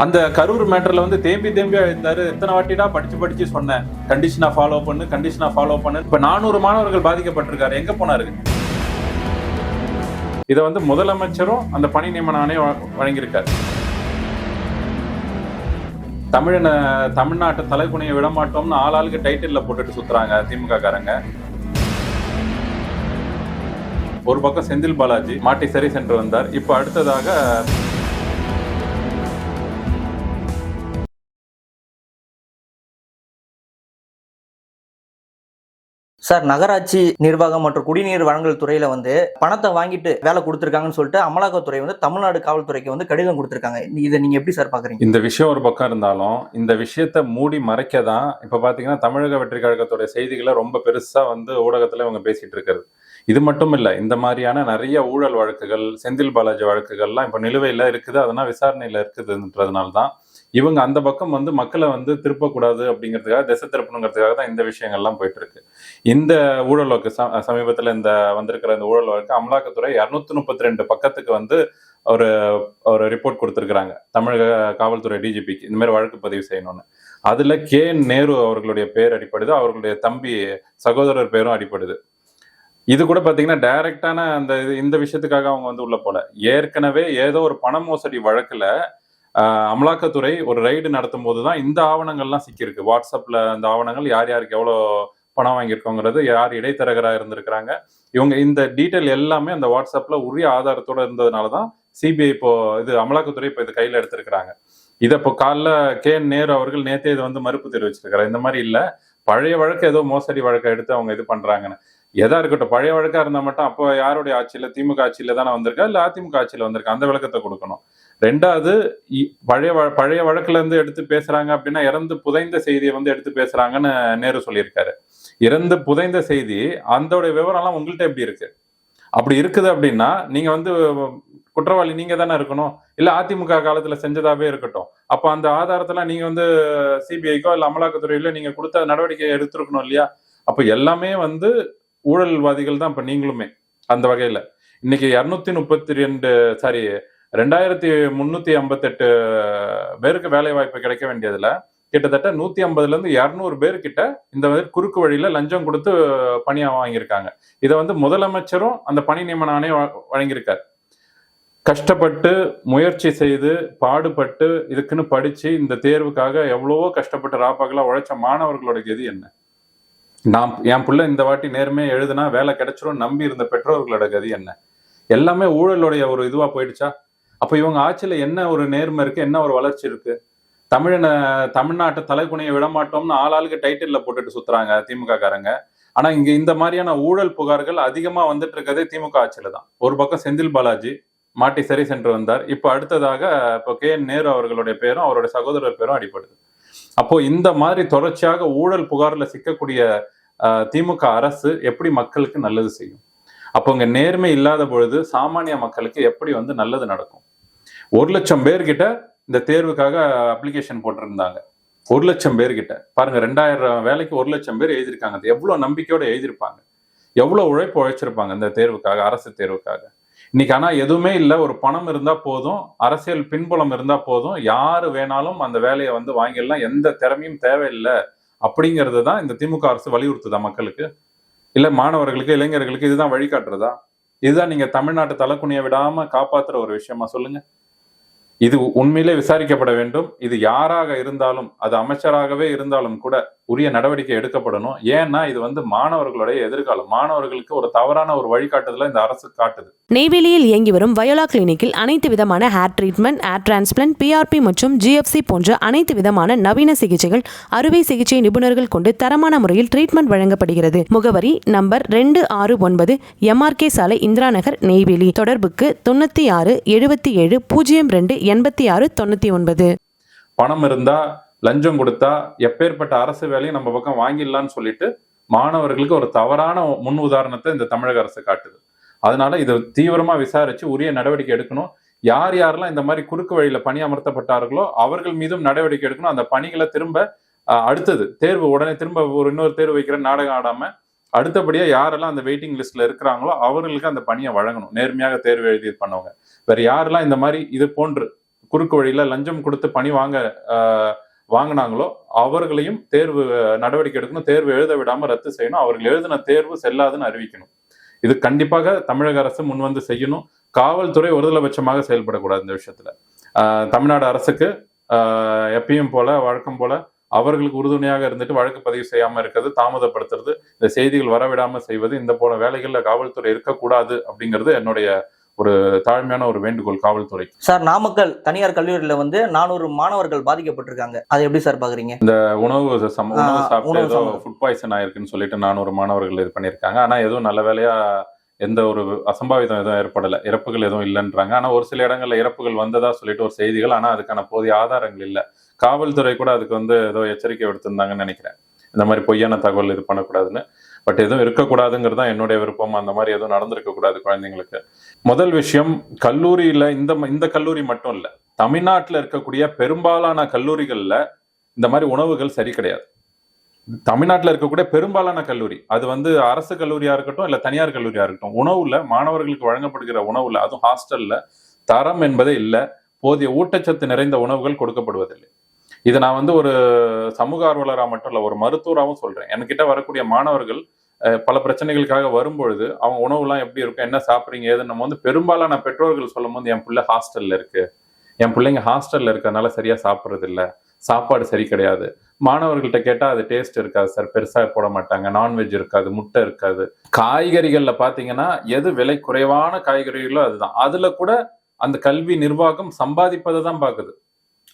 அந்த கரூர் மேட்டர்ல வந்து தேம்பி தேம்பி இருந்தாரு எத்தனை வாட்டிடா படிச்சு படிச்சு சொன்னேன். கண்டிஷனா ஃபாலோ பண்ணு கண்டிஷனா ஃபாலோ பண்ணு. இப்ப நானூறு மாணவர்கள் பாதிக்கப்பட்டிருக்காரு. எங்க போனாரு? இதை வந்து முதலமைச்சரும் அந்த பணி நியமன ஆணையம் வழங்கியிருக்காரு. தமிழன தமிழ்நாட்டு தலைக்குனியை விடமாட்டோம்னு ஆளாளுக்கு டைட்டில் போட்டுட்டு சுத்துறாங்க திமுக காரங்க ஒரு பக்கம் செந்தில் பாலாஜி மாட்டி சரி சென்று வந்தார். இப்போ அடுத்ததாக சார் நகராட்சி நிர்வாகம் மற்றும் குடிநீர் வழங்கல் துறையில வந்து பணத்தை வாங்கிட்டு வேலை கொடுத்துருக்காங்கன்னு சொல்லிட்டு அமலாக்கத்துறை வந்து தமிழ்நாடு காவல்துறைக்கு வந்து கடிதம் கொடுத்துருக்காங்க. இதை நீங்க எப்படி சார் பாக்குறீங்க? இந்த விஷயம் ஒரு பக்கம் இருந்தாலும் இந்த விஷயத்த மூடி மறைக்க தான் இப்ப பாத்தீங்கன்னா தமிழக வெற்றி கழகத்துடைய செய்திகளை ரொம்ப பெருசா வந்து ஊடகத்துல இவங்க பேசிட்டு இருக்கிறது. இது மட்டும் இல்லை இந்த மாதிரியான நிறைய ஊழல் வழக்குகள் செந்தில் பாலாஜி வழக்குகள்லாம் இப்போ நிலுவையில் இருக்குது அதனால் விசாரணையில் இருக்குதுன்றதுனால தான் இவங்க அந்த பக்கம் வந்து மக்களை வந்து திருப்பக்கூடாது அப்படிங்கிறதுக்காக திசை திருப்பணுங்கிறதுக்காக தான் இந்த விஷயங்கள்லாம் போயிட்டு இருக்கு இந்த ஊழல் வழக்கு ச- சமீபத்துல இந்த வந்திருக்கிற இந்த ஊழல் வழக்கு அமலாக்கத்துறை இரநூத்தி முப்பத்தி ரெண்டு பக்கத்துக்கு வந்து ஒரு ஒரு ரிப்போர்ட் கொடுத்துருக்குறாங்க. தமிழக காவல்துறை டிஜிபிக்கு இந்த மாதிரி வழக்கு பதிவு செய்யணும்னு. அதுல கே நேரு அவர்களுடைய பேர் அடிப்படுது அவர்களுடைய தம்பி சகோதரர் பேரும் அடிப்படுது. இது கூட பாத்தீங்கன்னா டைரக்டான அந்த இது- இந்த விஷயத்துக்காக அவங்க வந்து உள்ள போல. ஏற்கனவே ஏதோ ஒரு பண மோசடி வழக்குல அமலாக்கத்துறை ஒரு ரைடு நடத்தும் போது தான் இந்த ஆவணங்கள்லாம் சிக்கியிருக்கு. வாட்ஸ்அப்பில் அந்த ஆவணங்கள் யார் யாருக்கு எவ்வளோ பணம் வாங்கியிருக்கோங்கிறது யார் இடைத்தரகராக இருந்திருக்கிறாங்க. இவங்க இந்த டீட்டெயில் எல்லாமே அந்த வாட்ஸ்அப்பில் உரிய ஆதாரத்தோடு இருந்ததுனால தான் சிபிஐ இப்போ இது அமலாக்கத்துறை இப்போ இது கையில் எடுத்திருக்கிறாங்க. இதை இப்போ காலைல கே என் நேரு அவர்கள் நேத்தே இது வந்து மறுப்பு தெரிவிச்சிருக்கிறார். இந்த மாதிரி இல்லை. பழைய வழக்கு ஏதோ மோசடி வழக்கை எடுத்து அவங்க இது பண்ணுறாங்கன்னு எதா இருக்கட்டும் பழைய வழக்கா இருந்தால் மட்டும் அப்போ யாருடைய ஆட்சியில்? திமுக ஆட்சியில் தானே வந்திருக்கா? இல்லை அதிமுக ஆட்சியில் வந்திருக்கா? அந்த விளக்கத்தை கொடுக்கணும். ரெண்டாவது இ- பழைய வ- பழைய வழக்குல இருந்து எடுத்து பேசுறாங்க அப்படின்னா இறந்து புதைந்த செய்தியை வந்து எடுத்து பேசுறாங்கன்னு நேரு சொல்லியிருக்காரு. இறந்து புதைந்த செய்தி அதோட விவரம்லாம் உங்கள்கிட்ட எப்படி இருக்கு? அப்படி இருக்குது அப்படின்னா நீங்க வந்து குற்றவாளி நீங்க தானே இருக்கணும். இல்ல அதிமுக காலத்துல செஞ்சதாவே இருக்கட்டும். அப்ப அந்த ஆதாரத்தெல்லாம் நீங்க வந்து சிபிஐக்கோ இல்ல அமலாக்கத்துறையில நீங்க கொடுத்த நடவடிக்கை எடுத்திருக்கணும் இல்லையா? அப்ப எல்லாமே வந்து ஊழல்வாதிகள் தான் இப்ப நீங்களுமே அந்த வகையில. இன்னைக்கு இருநூத்தி முப்பத்தி ரெண்டு சாரி ரெண்டாயிரத்தி முந்நூற்றி ஐம்பத்தெட்டு பேருக்கு வேலை வாய்ப்பு கிடைக்க வேண்டியதில் கிட்டத்தட்ட நூத்தி ஐம்பதுல இருந்து பேர்கிட்ட இந்த மாதிரி குறுக்கு வழியில லஞ்சம் கொடுத்து பணியாக வாங்கியிருக்காங்க. இதை வந்து முதலமைச்சரும் அந்த பணி நியமன ஆணையம் வழங்கியிருக்காரு. கஷ்டப்பட்டு முயற்சி செய்து பாடுபட்டு இதுக்குன்னு படிச்சு இந்த தேர்வுக்காக எவ்வளவோ கஷ்டப்பட்டு ராப்பாக்கெல்லாம் உழைச்ச மாணவர்களோட கதி என்ன? நான் என் பிள்ளை இந்த வாட்டி நேர்மையாக எழுதுனா வேலை கிடைச்சிரும் நம்பி இருந்த பெற்றோர்களோட கதி என்ன? எல்லாமே ஊழலுடைய ஒரு இதுவா போயிடுச்சா? அப்போ இவங்க ஆட்சியில என்ன ஒரு நேர்மை இருக்கு? என்ன ஒரு வளர்ச்சி இருக்கு? தமிழனை தமிழ்நாட்டு தலைக்குனியை விட மாட்டோம்னு ஆளாளுக்கு டைட்டிலில் போட்டுட்டு சுத்துறாங்க திமுக காரங்க. ஆனா இங்கே இந்த மாதிரியான ஊழல் புகார்கள் அதிகமா வந்துட்டு இருக்கதே திமுக ஆட்சியில் தான். ஒரு பக்கம் செந்தில் பாலாஜி மாட்டி சரி சென்று வந்தார். இப்போ அடுத்ததாக இப்போ கே என் நேரு அவர்களுடைய பேரும் அவருடைய சகோதரர் பேரும் அடிப்படுது அப்போ இந்த மாதிரி தொடர்ச்சியாக ஊழல் புகாரில் சிக்கக்கூடிய திமுக அரசு எப்படி மக்களுக்கு நல்லது செய்யும்? அப்போ இங்க நேர்மை இல்லாத பொழுது சாமானிய மக்களுக்கு எப்படி வந்து நல்லது நடக்கும்? ஒரு லட்சம் பேர்கிட்ட இந்த தேர்வுக்காக அப்ளிகேஷன் போட்டிருந்தாங்க. ஒரு லட்சம் பேர்கிட்ட. பாருங்க ரெண்டாயிரம் வேலைக்கு ஒரு லட்சம் பேர் எழுதியிருக்காங்க. அது எவ்வளோ நம்பிக்கையோட எழுதியிருப்பாங்க. எவ்வளவு உழைப்பு உழைச்சிருப்பாங்க இந்த தேர்வுக்காக அரசு தேர்வுக்காக. இன்னைக்கு ஆனால் எதுவுமே இல்லை. ஒரு பணம் இருந்தால் போதும். அரசியல் பின்புலம் இருந்தால் போதும். யார் வேணாலும் அந்த வேலையை வந்து வாங்கிடலாம். எந்த திறமையும் தேவையில்லை அப்படிங்கிறது தான் இந்த திமுக அரசு வலியுறுத்துதா மக்களுக்கு? இல்லை மாணவர்களுக்கு இளைஞர்களுக்கு இதுதான் வழிகாட்டுறதா? இதுதான் நீங்கள் தமிழ்நாட்டு தலைக்குனியை விடாமல் காப்பாத்துற ஒரு விஷயமா சொல்லுங்கள் இது உண்மையிலே விசாரிக்கப்பட வேண்டும். இது யாராக இருந்தாலும் அது அமைச்சராகவே இருந்தாலும் கூட உரிய நடவடிக்கை எடுக்கப்படணும். ஏன்னா இது வந்து மாணவர்களுடைய எதிர்காலம். மாணவர்களுக்கு ஒரு தவறான ஒரு வழிகாட்டுதல இந்த அரசு காட்டுது. நெய்வேலியில் இயங்கி வரும் வயோலா கிளினிக்கில் அனைத்து விதமான hair treatment hair transplant PRP மற்றும் ஜிஎஃப்சி போன்ற அனைத்து விதமான நவீன சிகிச்சைகள் அறுவை சிகிச்சை நிபுணர்கள் கொண்டு தரமான முறையில் ட்ரீட்மெண்ட் வழங்கப்படுகிறது. முகவரி நம்பர் ரெண்டு ஆறு ஒன்பது எம்ஆர்கே சாலை இந்திரா நகர் நெய்வேலி. தொடர்புக்கு தொண்ணூத்தி ஆறு எழுபத்தி ஏழு பூஜ்ஜியம் ரெண்டு எண்பத்தி ஆறு தொண்ணூத்தி ஒன்பது. பணம் இருந்தா லஞ்சம் கொடுத்தா எப்பேற்பட்ட அரசு வேலையும் நம்ம பக்கம் வாங்கிடலாம்னு சொல்லிட்டு மாணவர்களுக்கு ஒரு தவறான முன் உதாரணத்தை இந்த தமிழக அரசு காட்டுது. அதனால இதை தீவிரமா விசாரிச்சு உரிய நடவடிக்கை எடுக்கணும். யார் யாரெல்லாம் இந்த மாதிரி குறுக்கு வழியில பணி அமர்த்தப்பட்டார்களோ அவர்கள் மீதும் நடவடிக்கை எடுக்கணும். அந்த பணிகளை திரும்ப அஹ், அடுத்தது தேர்வு உடனே திரும்ப ஒரு இன்னொரு தேர்வு வைக்கிற நாடகம் ஆடாம அடுத்தபடியா யாரெல்லாம் அந்த வெயிட்டிங் லிஸ்ட்ல இருக்கிறாங்களோ அவர்களுக்கு அந்த பணியை வழங்கணும். நேர்மையாக தேர்வு எழுதி பண்ணவங்க. வேற யாரெல்லாம் இந்த மாதிரி இது போன்று குறுக்கு வழியில லஞ்சம் கொடுத்து பணி வாங்க ஆஹ், வாங்கினாங்களோ அவர்களையும் தேர்வு நடவடிக்கை எடுக்கணும் தேர்வு எழுத விடாம ரத்து செய்யணும் அவர்கள் எழுதின தேர்வு செல்லாதுன்னு அறிவிக்கணும். இது கண்டிப்பாக தமிழக அரசு முன் வந்து செய்யணும். காவல்துறை ஒருதலைபட்சமாக செயல்படக்கூடாது இந்த விஷயத்துல. ஆஹ், தமிழ்நாடு அரசுக்கு ஆஹ், எப்பயும் போல வழக்கம் போல அவர்களுக்கு உறுதுணையாக இருந்துட்டு வழக்கு பதிவு செய்யாம இருக்கிறது தாமதப்படுத்துறது இந்த செய்திகள் வரவிடாம செய்வது இந்த போல வேலைகள்ல காவல்துறை இருக்கக்கூடாது அப்படிங்கிறது என்னுடைய ஒரு தாழ்மையான ஒரு வேண்டுகோள் காவல்துறை. சார் நாமக்கல் தனியார் கல்லூரியில வந்து நானூறு மாணவர்கள் பாதிக்கப்பட்டிருக்காங்க. அதை எப்படி சார் பாக்குறீங்க? உணவு சம் உணவு சாப்பிட்டு ஏதோ. ஃபுட் பாய்சன் ஆயிருக்குன்னு சொல்லிட்டு நானூறு மாணவர்கள் இது பண்ணியிருக்காங்க. ஆனா எதுவும் நல்ல வேலையா எந்த ஒரு அசம்பாவிதம் எதுவும் ஏற்படல. இறப்புகள் எதுவும் இல்லைன்றாங்க. ஆனா ஒரு சில இடங்கள்ல இறப்புகள் வந்ததா சொல்லிட்டு ஒரு செய்திகள் ஆனா அதுக்கான போதிய ஆதாரங்கள் இல்ல. காவல்துறை கூட அதுக்கு வந்து ஏதோ எச்சரிக்கை விடுத்திருந்தாங்கன்னு நினைக்கிறேன். இந்த மாதிரி பொய்யான தகவல் இது பண்ணக்கூடாதுன்னு. பட் எதுவும் இருக்கக்கூடாதுங்கிறது தான் என்னுடைய விருப்பம். அந்த மாதிரி எதுவும் நடந்திருக்க கூடாது குழந்தைங்களுக்கு. முதல் விஷயம் கல்லூரியில இந்த இந்த கல்லூரி மட்டும் இல்ல தமிழ்நாட்டுல இருக்கக்கூடிய பெரும்பாலான கல்லூரிகள்ல இந்த மாதிரி உணவுகள் சரி கிடையாது. தமிழ்நாட்டுல இருக்கக்கூடிய பெரும்பாலான கல்லூரி அது வந்து அரசு கல்லூரியா இருக்கட்டும் இல்ல தனியார் கல்லூரியா இருக்கட்டும் உணவுல மாணவர்களுக்கு வழங்கப்படுகிற உணவுல அதுவும் ஹாஸ்டல்ல தரம் என்பதே இல்ல போதிய ஊட்டச்சத்து நிறைந்த உணவுகள் கொடுக்கப்படுவதில்லை. இது நான் வந்து ஒரு சமூக ஆர்வலராக மட்டும் இல்லை ஒரு மருத்துவராகவும் சொல்கிறேன் என்கிட்ட வரக்கூடிய மாணவர்கள் பல பிரச்சனைகளுக்காக வரும்பொழுது அவங்க உணவுலாம் எப்படி இருக்கும் என்ன சாப்பிட்றீங்க ஏதுன்னு நம்ம வந்து பெரும்பாலான பெற்றோர்கள் சொல்லும் போது என் பிள்ளை ஹாஸ்டலில் இருக்குது என் பிள்ளைங்க ஹாஸ்டலில் இருக்கிறதுனால சரியாக சாப்பிட்றது இல்லை சாப்பாடு சரி கிடையாது. மாணவர்கள்ட்ட கேட்டால் அது டேஸ்ட் இருக்காது சார் பெருசாக போட மாட்டாங்க. நான்வெஜ் இருக்காது முட்டை இருக்காது. காய்கறிகளில் பார்த்தீங்கன்னா எது விலை குறைவான காய்கறிகளோ அதுதான். அதில் கூட அந்த கல்வி நிர்வாகம் சம்பாதிப்பதை தான் பார்க்குது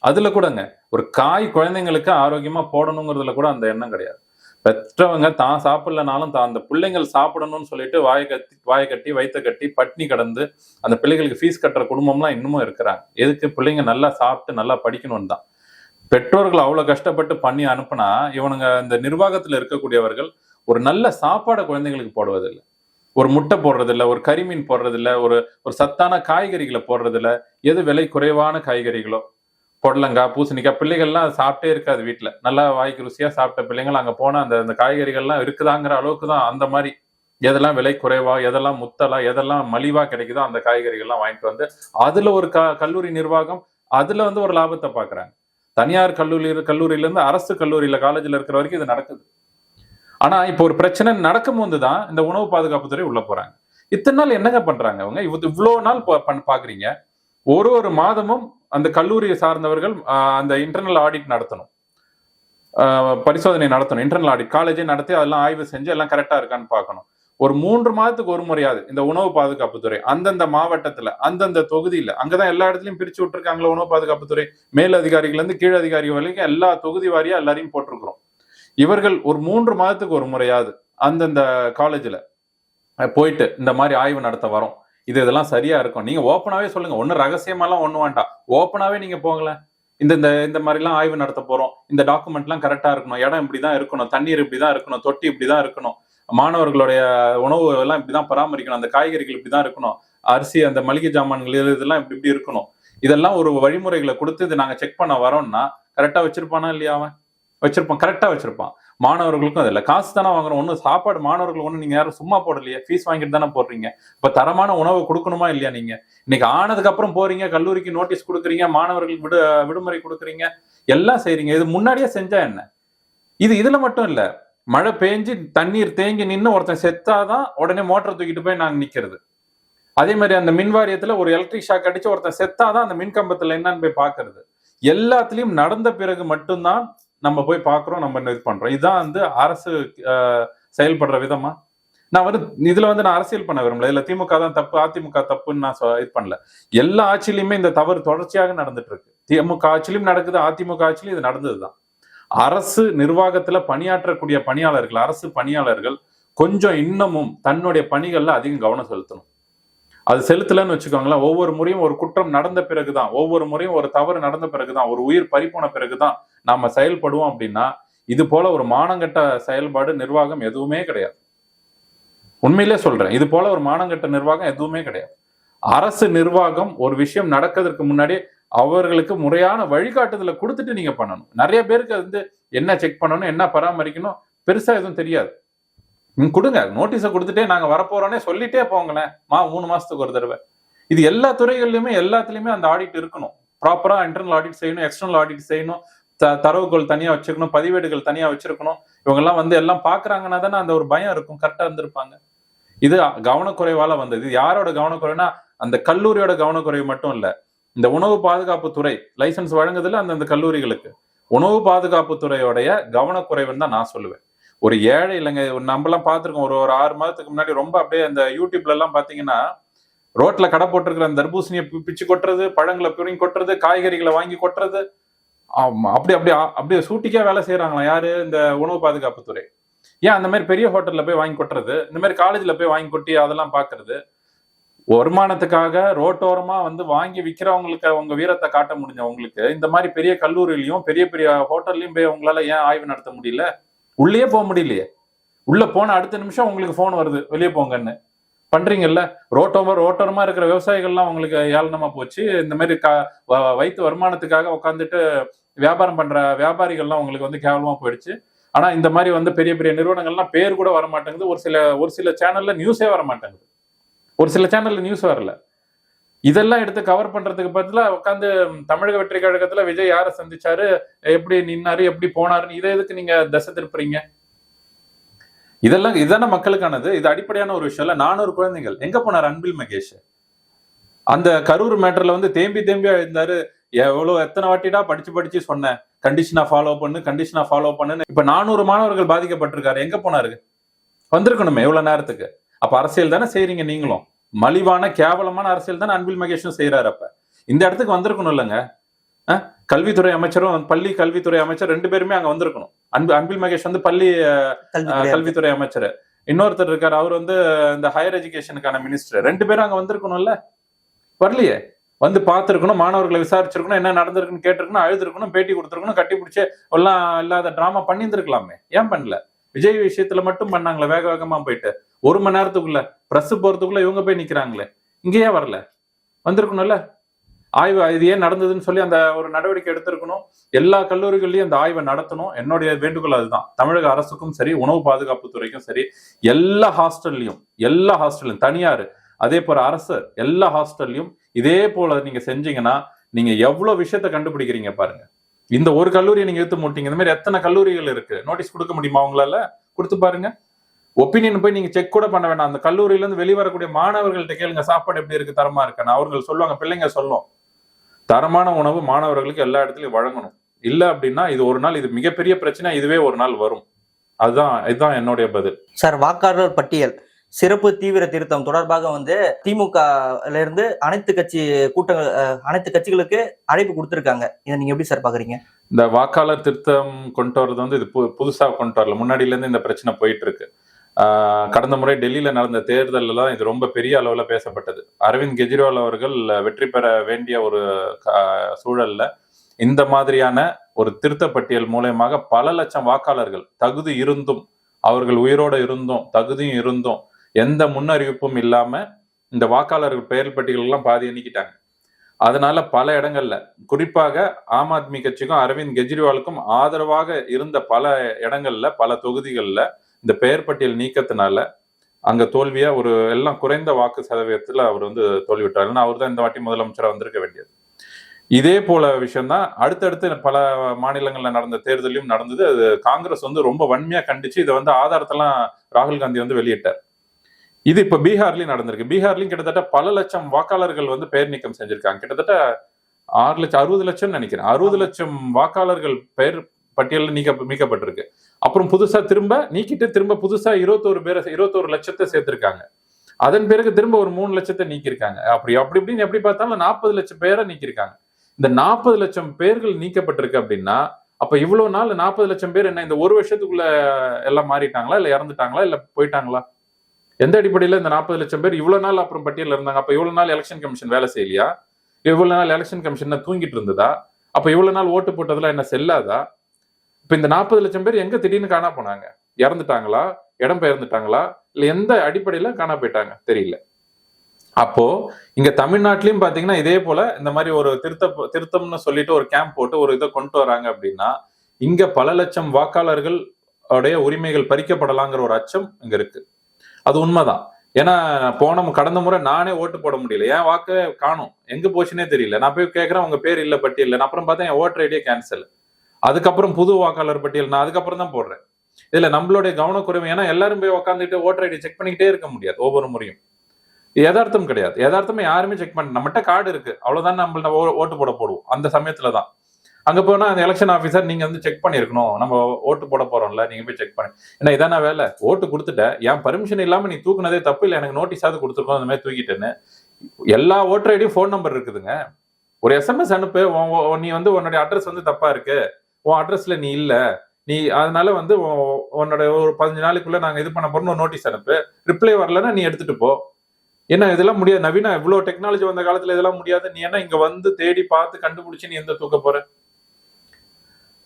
அதுல கூடங்க ஒரு காய் குழந்தைங்களுக்கு ஆரோக்கியமா போடணுங்கிறதுல கூட அந்த எண்ணம் கிடையாது. பெற்றவங்க தான் சாப்பிடலனாலும் தான் அந்த பிள்ளைங்கள் சாப்பிடணும்னு சொல்லிட்டு வாயை கட்டி வாயை கட்டி வயிற்ற கட்டி பட்னி கடந்து அந்த பிள்ளைகளுக்கு ஃபீஸ் கட்டுற குடும்பம்லாம் இன்னமும் இருக்கிறாங்க. எதுக்கு? பிள்ளைங்க நல்லா சாப்பிட்டு நல்லா படிக்கணும்னு தான். பெற்றோர்கள் அவ்வளவு கஷ்டப்பட்டு பண்ணி அனுப்புனா இவனுங்க இந்த நிர்வாகத்துல இருக்கக்கூடியவர்கள் ஒரு நல்ல சாப்பாடை குழந்தைங்களுக்கு போடுவதில்லை. ஒரு முட்டை போடுறதில்ல ஒரு கறிமீன் போடுறதில்ல ஒரு ஒரு சத்தான காய்கறிகளை போடுறதில்ல. எது விலை குறைவான காய்கறிகளோ பொடலங்காய் பூசணிக்காய் பிள்ளைகள்லாம் சாப்பிட்டே இருக்காது வீட்டில் நல்லா வாய்க்கு ருசியா சாப்பிட்ட பிள்ளைங்கள் அங்க போனால் அந்த அந்த காய்கறிகள்லாம் இருக்குதாங்கிற அளவுக்கு தான் அந்த மாதிரி எதெல்லாம் விலை குறைவா எதெல்லாம் முத்தலா எதெல்லாம் மலிவா கிடைக்குதோ அந்த காய்கறிகள்லாம் வாங்கிட்டு வந்து அதுல ஒரு க கல்லூரி நிர்வாகம் அதுல வந்து ஒரு லாபத்தை பாக்குறாங்க. தனியார் கல்லூரி கல்லூரியில இருந்து அரசு கல்லூரியில காலேஜ்ல இருக்கிற வரைக்கும் இது நடக்குது. ஆனா இப்போ ஒரு பிரச்சனை நடக்கும் போது தான் இந்த உணவு பாதுகாப்பு துறை உள்ள போறாங்க. இத்தனை நாள் என்னங்க பண்றாங்க அவங்க? இவ்வளவு இவ்வளவு நாள் பா- பண்- பாக்குறீங்க. ஒரு ஒரு மாதமும் அந்த கல்லூரியை சார்ந்தவர்கள் அந்த இன்டர்னல் ஆடிட் நடத்தணும். பரிசோதனை நடத்தணும். இன்டர்னல் ஆடிட் காலேஜே நடத்தி அதெல்லாம் ஆய்வு செஞ்சு எல்லாம் கரெக்டாக இருக்கான்னு பார்க்கணும். ஒரு மூன்று மாதத்துக்கு ஒரு முறையாவது இந்த உணவு பாதுகாப்பு துறை அந்தந்த மாவட்டத்துல அந்தந்த தொகுதியில அங்கதான் எல்லா இடத்துலயும் பிரிச்சு விட்டுருக்காங்களா உணவு பாதுகாப்பு துறை மேல் அதிகாரிகள் இருந்து கீழ் அதிகாரி வரைக்கும் எல்லா தொகுதி வாரியா எல்லாரையும் போட்டிருக்கிறோம். இவர்கள் ஒரு மூன்று மாதத்துக்கு ஒரு முறையாவது அந்தந்த காலேஜ்ல போயிட்டு இந்த மாதிரி ஆய்வு நடத்த வரோம். இது இதெல்லாம் சரியா இருக்கும். நீங்க ஓப்பனாவே சொல்லுங்க. ஒன்னும் ரகசியமாலாம் ஒன்று வேண்டாம். ஓப்பனாவே நீங்க போங்களேன். இந்த இந்த இந்த மாதிரிலாம் ஆய்வு நடத்த போறோம். இந்த டாக்குமெண்ட்லாம் கரெக்டா இருக்கணும். இடம் இப்படிதான் இருக்கணும். தண்ணீர் இப்படிதான் இருக்கணும். தொட்டி இப்படிதான் இருக்கணும். மாணவர்களுடைய உணவு எல்லாம் இப்படிதான் பராமரிக்கணும். அந்த காய்கறிகள் இப்படிதான் இருக்கணும். அரிசி அந்த மளிகை ஜாமான்கள் இது இதெல்லாம் இப்படி இப்படி இருக்கணும். இதெல்லாம் ஒரு வழிமுறைகளை கொடுத்து இது நாங்க செக் பண்ண வரோம்னா கரெக்டா வச்சிருப்பானா இல்லையா அவன்? வச்சிருப்பான். கரெக்டா வச்சிருப்பான். மாணவர்களுக்கும் அதில் காசு தானே வாங்குறோம். ஒன்றும் சாப்பாடு மாணவர்கள் ஒன்றும் நீங்கள் யாரும் சும்மா போடலையே. ஃபீஸ் வாங்கிட்டு தானே போடுறீங்க. இப்போ தரமான உணவு கொடுக்கணுமா இல்லையா நீங்க? இன்னைக்கு ஆனதுக்கப்புறம் போறீங்க கல்லூரிக்கு நோட்டீஸ் கொடுக்குறீங்க மாணவர்களுக்கு விடு விடுமுறை கொடுக்குறீங்க எல்லாம் செய்கிறீங்க இது முன்னாடியே செஞ்சா என்ன? இது இதுல மட்டும் இல்லை. மழை பெஞ்சு தண்ணீர் தேங்கி நின்று ஒருத்தன் செத்தாதான் உடனே மோட்டரை தூக்கிட்டு போய் நாங்கள் நிக்கிறது. அதே மாதிரி அந்த மின் வாரியத்தில் ஒரு எலக்ட்ரிக் ஷாக் அடிச்சு ஒருத்தன் செத்தாதான் அந்த மின்கம்பத்தில் என்னன்னு போய் பார்க்கறது. எல்லாத்துலேயும் நடந்த பிறகு மட்டும்தான் நம்ம போய் பார்க்குறோம் நம்ம இது பண்ணுறோம் இதுதான் வந்து அரசு செயல்படுற விதமா? நான் வந்து இதுல வந்து நான் அரசியல் பண்ண விரும்பல. இதுல திமுக தான் தப்பு அதிமுக தப்புன்னு நான் சொ- இது பண்ணல. எல்லா ஆட்சியிலையுமே இந்த தவறு தொடர்ச்சியாக நடந்துட்டு இருக்கு திமுக ஆட்சியிலும் நடக்குது அதிமுக ஆட்சியிலும் இது நடந்ததுதான். அரசு நிர்வாகத்துல பணியாற்றக்கூடிய பணியாளர்கள் அரசு பணியாளர்கள் கொஞ்சம் இன்னமும் தன்னுடைய பணிகள்ல அதிகம் கவனம் செலுத்தணும். அது செலுத்தலன்னு வச்சுக்கோங்களேன். ஒவ்வொரு முறையும் ஒரு குற்றம் நடந்த பிறகுதான் ஒவ்வொரு முறையும் ஒரு தவறு நடந்த பிறகுதான் ஒரு உயிர் பறிப்போன பிறகுதான் நாம செயல்படுவோம் அப்படின்னா இது போல ஒரு மானங்கட்ட செயல்பாடு நிர்வாகம் எதுவுமே கிடையாது. உண்மையிலே சொல்றேன் இது போல ஒரு மானங்கட்ட நிர்வாகம் எதுவுமே கிடையாது. அரசு நிர்வாகம் ஒரு விஷயம் நடக்கிறதுக்கு முன்னாடி அவர்களுக்கு முறையான வழிகாட்டுதலை கொடுத்துட்டு நீங்க பண்ணணும். நிறைய பேருக்கு வந்து என்ன செக் பண்ணணும் என்ன பராமரிக்கணும் பெருசா எதுவும் தெரியாது. கொடுங்க. நோட்டீஸை கொடுத்துட்டே நாங்கள் வரப்போறோன்னே சொல்லிட்டே போங்களேன். மா மூணு மாசத்துக்கு ஒரு தடவை. இது எல்லா துறைகள்லையுமே எல்லாத்துலயுமே அந்த ஆடிட் இருக்கணும். ப்ராப்பரா இன்டர்னல் ஆடிட் செய்யணும் எக்ஸ்டர்னல் ஆடிட் செய்யணும். த- தரவுகள் தனியா வச்சிருக்கணும் பதிவேடுகள் தனியா வச்சிருக்கணும். இவங்கெல்லாம் வந்து எல்லாம் பாக்குறாங்கன்னா தானே அந்த ஒரு பயம் இருக்கும். கரெக்டா இருந்திருப்பாங்க. இது கவனக்குறைவால வந்தது. இது யாரோட கவனக்குறைனா அந்த கல்லூரியோட கவனக்குறைவு மட்டும் இல்ல. இந்த உணவு பாதுகாப்பு துறை லைசன்ஸ் வழங்குதுல அந்தந்த கல்லூரிகளுக்கு. உணவு பாதுகாப்பு துறையோடைய கவனக்குறைவுன்னு தான் நான் சொல்லுவேன். ஒரு ஏழை இல்லைங்க. நம்மலாம் பார்த்துருக்கோம். ஒரு ஒரு ஆறு மாதத்துக்கு முன்னாடி ரொம்ப அப்படியே அந்த யூடியூப்ல எல்லாம் பார்த்தீங்கன்னா ரோட்ல கடை போட்டிருக்கிற அந்த தர்பூசணியை பிச்சு கொட்டுறது பழங்களை பிடுங்கி கொட்டுறது காய்கறிகளை வாங்கி கொட்டுறது. ஆமா அப்படி அப்படி அப்படியே சூட்டிக்கா வேலை செய்யறாங்களா யாரு? இந்த உணவு பாதுகாப்புத்துறை. ஏன் அந்த மாதிரி பெரிய ஹோட்டல்ல போய் வாங்கி கொட்டுறது? இந்த மாதிரி காலேஜ்ல போய் வாங்கி கொட்டி அதெல்லாம் பாக்குறது வருமானத்துக்காக ரோட்டோரமா வந்து வாங்கி விற்கிறவங்களுக்கு அவங்க வீரத்தை காட்ட முடிஞ்சவங்களுக்கு இந்த மாதிரி பெரிய கல்லூரிலையும் பெரிய பெரிய ஹோட்டல்லையும் போய் உங்களால ஏன் ஆய்வு நடத்த முடியல? உள்ளே போக முடியலையே. உள்ள போன அடுத்த நிமிஷம் உங்களுக்கு போன் வருது. வெளியே போங்கன்னு. பண்றீங்கல்ல? ரோட்டோமா ரோட்டோரமா இருக்கிற விவசாயிகள்லாம் உங்களுக்கு ஏளனமா போச்சு. இந்த மாதிரி க வ- வைத்து வருமானத்துக்காக உட்காந்துட்டு வியாபாரம் பண்ற வியாபாரிகள்லாம் உங்களுக்கு வந்து கேவலமா போயிடுச்சு. ஆனா இந்த மாதிரி வந்து பெரிய பெரிய நிறுவனங்கள்லாம் பேர் கூட வர மாட்டேங்குது ஒரு சில ஒரு சில சேனல்ல நியூஸே வர மாட்டேங்குது ஒரு சில சேனல்ல நியூஸ் வரல. இதெல்லாம் எடுத்து கவர் பண்றதுக்கு பதில உட்காந்து தமிழக வெற்றி கழகத்துல விஜய் யாரை சந்திச்சாரு? எப்படி நின்னாரு? எப்படி போனாருன்னு இதை எதுக்கு நீங்க தசை திருப்புறீங்க? இதெல்லாம் இதான மக்களுக்கானது. இது அடிப்படையான ஒரு விஷயம் இல்ல. நானூறு குழந்தைகள். எங்க போனார் அன்பில் மகேஷ்? அந்த கரூர் மேட்டர்ல வந்து தேம்பி தேம்பி இருந்தாரு. எவ்வளவு எத்தனை வாட்டிடா படிச்சு படிச்சு சொன்னேன். கண்டிஷனா ஃபாலோ பண்ணு கண்டிஷனா ஃபாலோ பண்ணுன்னு. இப்ப நானூறு மாணவர்கள் பாதிக்கப்பட்டிருக்காரு. எங்க போனாரு? வந்திருக்கணுமே எவ்வளவு நேரத்துக்கு. அப்ப அரசியல் தானே செய்யறீங்க நீங்களும். மலிவான கேவலமான அரசியல் தானே அன்பில் மகேஷும் செய்யறாரு அப்ப. இந்த இடத்துக்கு வந்திருக்கணும் இல்லைங்க. கல்வித்துறை அமைச்சரும் பள்ளி கல்வித்துறை அமைச்சர் ரெண்டு பேருமே அங்க வந்திருக்கணும். அன்பு அன்பில் மகேஷ் வந்து பள்ளி கல்வித்துறை அமைச்சர். இன்னொருத்தர் இருக்காரு அவர் வந்து இந்த ஹையர் எஜுகேஷனுக்கான மினிஸ்டர் ரெண்டு பேரும் அங்க வந்திருக்கணும்ல வரலையே. வந்து பார்த்திருக்கணும் மாணவர்களை விசாரிச்சிருக்கணும் என்ன நடந்திருக்குன்னு கேட்டிருக்கணும் அழுதுருக்கணும் பேட்டி கொடுத்துருக்கணும் கட்டி பிடிச்சி எல்லாம் இல்லாத டிராமா பண்ணியிருந்திருக்கலாமே. ஏன் பண்ணல? விஜய் விஷயத்துல மட்டும் பண்ணாங்களே வேக வேகமா போயிட்டு. ஒரு மணி நேரத்துக்குள்ள பிரஸ் போறதுக்குள்ள இவங்க போய் நிக்கிறாங்களே. இங்கேயே வரல. வந்திருக்கணும்ல? ஆய்வு இது ஏன் நடந்ததுன்னு சொல்லி அந்த ஒரு நடவடிக்கை எடுத்திருக்கணும். எல்லா கல்லூரிகள்லயும் அந்த ஆய்வை நடத்தணும். என்னுடைய வேண்டுகோள் அதுதான். தமிழக அரசுக்கும் சரி உணவு பாதுகாப்பு துறைக்கும் சரி எல்லா ஹாஸ்டல்லையும் எல்லா ஹாஸ்டல்லையும் தனியார் அதே போல அரசு எல்லா ஹாஸ்டல்லையும் இதே போல நீங்க செஞ்சீங்கன்னா நீங்க எவ்வளவு விஷயத்த கண்டுபிடிக்கிறீங்க பாருங்க. இந்த ஒரு கல்லூரியை நீங்க எடுத்து மூட்டீங்க. இந்த மாதிரி எத்தனை கல்லூரிகள் இருக்கு? நோட்டீஸ் கொடுக்க முடியுமா உங்களால? கொடுத்து பாருங்க. ஒப்பீனியன் போய் நீங்க செக் கூட பண்ண வேண்டாம் அந்த கல்லூரியில இருந்து வெளிவரக்கூடிய மாணவர்கள்ட்ட கேளுங்க சாப்பாடு எப்படி இருக்கு தரமா இருக்கான்னு அவர்கள் சொல்லுவாங்க பிள்ளைங்க சொல்லும். தரமான உணவு மாணவர்களுக்கு எல்லா இடத்துலயும் வழங்கணும். இல்ல அப்படின்னா இது ஒரு நாள் இது மிகப்பெரிய பிரச்சனை இதுவே ஒரு நாள் வரும். அதுதான் இதுதான் என்னுடைய பதில். சார் வாக்காளர் பட்டியல். சிறப்பு தீவிர திருத்தம் தொடர்பாக வந்து திமுகல இருந்து அனைத்து கட்சி கூட்டங்கள் அனைத்து கட்சிகளுக்கு அழைப்பு கொடுத்திருக்காங்க. இதை நீங்க எப்படி சார் பாக்குறீங்க? இந்த வாக்காளர் திருத்தம் கொண்டு வர்றது வந்து இது புதுசா கொண்டு வரல. முன்னாடில இருந்து இந்த பிரச்சனை போயிட்டு இருக்கு. கடந்த முறை டெல்லியில் நடந்த தேர்தலில் தான் இது ரொம்ப பெரிய அளவில் பேசப்பட்டது. அரவிந்த் கெஜ்ரிவால் அவர்கள் வெற்றி பெற வேண்டிய ஒரு கா- சூழல்ல இந்த மாதிரியான ஒரு திருத்தப்பட்டியல் மூலயமாக பல லட்சம் வாக்காளர்கள் தகுதி இருந்தும் அவர்கள் உயிரோட இருந்தும் தகுதியும் இருந்தும் எந்த முன்னறிவிப்பும் இல்லாமல் இந்த வாக்காளர்கள் பெயர் பட்டியலெல்லாம் பாதி எண்ணிக்கிட்டாங்க. அதனால பல இடங்கள்ல குறிப்பாக ஆம் ஆத்மி கட்சிக்கும் அரவிந்த் கெஜ்ரிவாலுக்கும் ஆதரவாக இருந்த பல இடங்கள்ல பல தொகுதிகளில் இந்த பெயர் பட்டியல் நீக்கத்தினால அங்க தோல்வியா ஒரு எல்லாம் குறைந்த வாக்கு சதவீதத்துல அவர் வந்து தோல்வி விட்டார். ஏன்னா அவர் தான் இந்த வாட்டி முதலமைச்சராக வந்திருக்க வேண்டியது. இதே போல விஷயம்தான் அடுத்தடுத்து பல மாநிலங்களில் நடந்த தேர்தலையும் நடந்தது. அது காங்கிரஸ் வந்து ரொம்ப வன்மையா கண்டிச்சு இதை வந்து ஆதாரத்தெல்லாம் ராகுல் காந்தி வந்து வெளியிட்டார். இது இப்ப பீகார்லயும் நடந்திருக்கு. பீகார்லயும் கிட்டத்தட்ட பல லட்சம் வாக்காளர்கள் வந்து பெயர் நீக்கம் செஞ்சிருக்காங்க. கிட்டத்தட்ட ஆறு லட்சம் அறுபது லட்சம் நினைக்கிறேன். அறுபது லட்சம் வாக்காளர்கள் பெயர் பட்டியலில் நீக்க நீக்கப்பட்டிருக்கு அப்புறம் புதுசா திரும்ப நீக்கிட்டு திரும்ப புதுசா இருபத்தோரு பேரை இருபத்தோரு லட்சத்தை சேர்த்திருக்காங்க. அதன் பிறகு திரும்ப ஒரு மூணு லட்சத்தை நீக்கியிருக்காங்க. அப்படி அப்படி இப்படின்னு எப்படி பார்த்தாலும் நாற்பது லட்சம் பேரை நீக்கியிருக்காங்க. இந்த நாற்பது லட்சம் பேர்கள் நீக்கப்பட்டிருக்கு அப்படின்னா அப்ப இவ்வளவு நாள் நாற்பது லட்சம் பேர் என்ன இந்த ஒரு வருஷத்துக்குள்ள எல்லாம் மாறிட்டாங்களா இல்ல இறந்துட்டாங்களா இல்ல போயிட்டாங்களா? எந்த அடிப்படையில இந்த நாற்பது லட்சம் பேர் இவ்வளவு நாள் அப்புறம் பட்டியலில் இருந்தாங்க? அப்ப இவ்வளவு நாள் எலெக்ஷன் கமிஷன் வேலை செய்யலையா? இவ்வளவு நாள் எலெக்ஷன் கமிஷன் தூங்கிட்டு இருந்ததா? அப்ப இவ்வளவு நாள் ஓட்டு போட்டதெல்லாம் என்ன செல்லாதா? இப்போ இந்த நாற்பது லட்சம் பேர் எங்க திடீர்னு காணா போனாங்க? இறந்துட்டாங்களா? இடம் பெயர்ந்துட்டாங்களா? இல்லை எந்த அடிப்படையில் காணா போயிட்டாங்க? தெரியல. அப்போ இங்க தமிழ்நாட்டிலயும் பாத்தீங்கன்னா இதே போல இந்த மாதிரி ஒரு திருத்த திருத்தம்னு சொல்லிட்டு ஒரு கேம்ப் போட்டு ஒரு இதை கொண்டு வராங்க அப்படின்னா இங்க பல லட்சம் வாக்காளர்கள் உடைய உரிமைகள் பறிக்கப்படலாங்கிற ஒரு அச்சம் இங்க இருக்கு. அது உண்மைதான். ஏன்னா போன கடந்த முறை நானே ஓட்டு போட முடியல. ஏன் வாக்கு காணும். எங்க போச்சுன்னே தெரியல. நான் போய் கேட்கறேன் உங்க பேர் இல்ல பட்டியல் நான் அப்புறம் பார்த்தா என் ஓட்டர் ஐடியே கேன்சல் அதுக்கப்புறம் புது வாக்காளர் பட்டியல் நான் அதுக்கப்புறம் தான் போடுறேன். இதுல நம்மளுடைய கவனக்குறைவு ஏன்னா எல்லாரும் போய் உட்காந்துட்டு ஓட்டர் ஐடி செக் பண்ணிக்கிட்டே இருக்க முடியாது ஒவ்வொரு முறையும். யதார்த்தம் கிடையாது. யதார்த்தமா யாருமே செக் பண்ண நம்மகிட்ட கார்டு இருக்கு. அவ்வளவுதான் நம்ம ஓ- ஓட்டு போட போடுவோம் அந்த சமயத்துல தான். அங்க போனா அந்த எலெக்ஷன் ஆஃபீஸர் நீங்க வந்து செக் பண்ணிருக்கணும். நம்ம ஓட்டு போட போறோம்ல நீங்க போய் செக் பண்ணி. ஏன்னா இதான வேலை? ஓட்டு கொடுத்துட்ட. என் பர்மிஷன் இல்லாம நீ தூக்குனதே தப்பு இல்லை எனக்கு நோட்டீஸாவது கொடுத்துருக்கோம் அந்த மாதிரி தூக்கிட்டேன்னு. எல்லா ஓட்டர் ஐடியும் ஃபோன் நம்பர் இருக்குதுங்க. ஒரு எஸ்எம்எஸ் அனுப்பு உன் நீ வந்து உன்னுடைய அட்ரஸ் வந்து தப்பா இருக்கு. உன் அட்ரஸ்ல நீ இல்ல. நீ அதனால வந்து உன்னோட ஒரு பதினஞ்சு நாளைக்குள்ள நாங்க இது பண்ண போறோம் நோட்டீஸ் அனுப்பு. ரிப்ளை வரலன்னா நீ எடுத்துட்டு போ. என்ன இதெல்லாம் முடியாது. நவீனா இவ்வளவு டெக்னாலஜி வந்த காலத்துல இதெல்லாம் முடியாது. நீ என்ன இங்க வந்து தேடி பார்த்து கண்டுபிடிச்சு நீ எந்த தூக்க போற?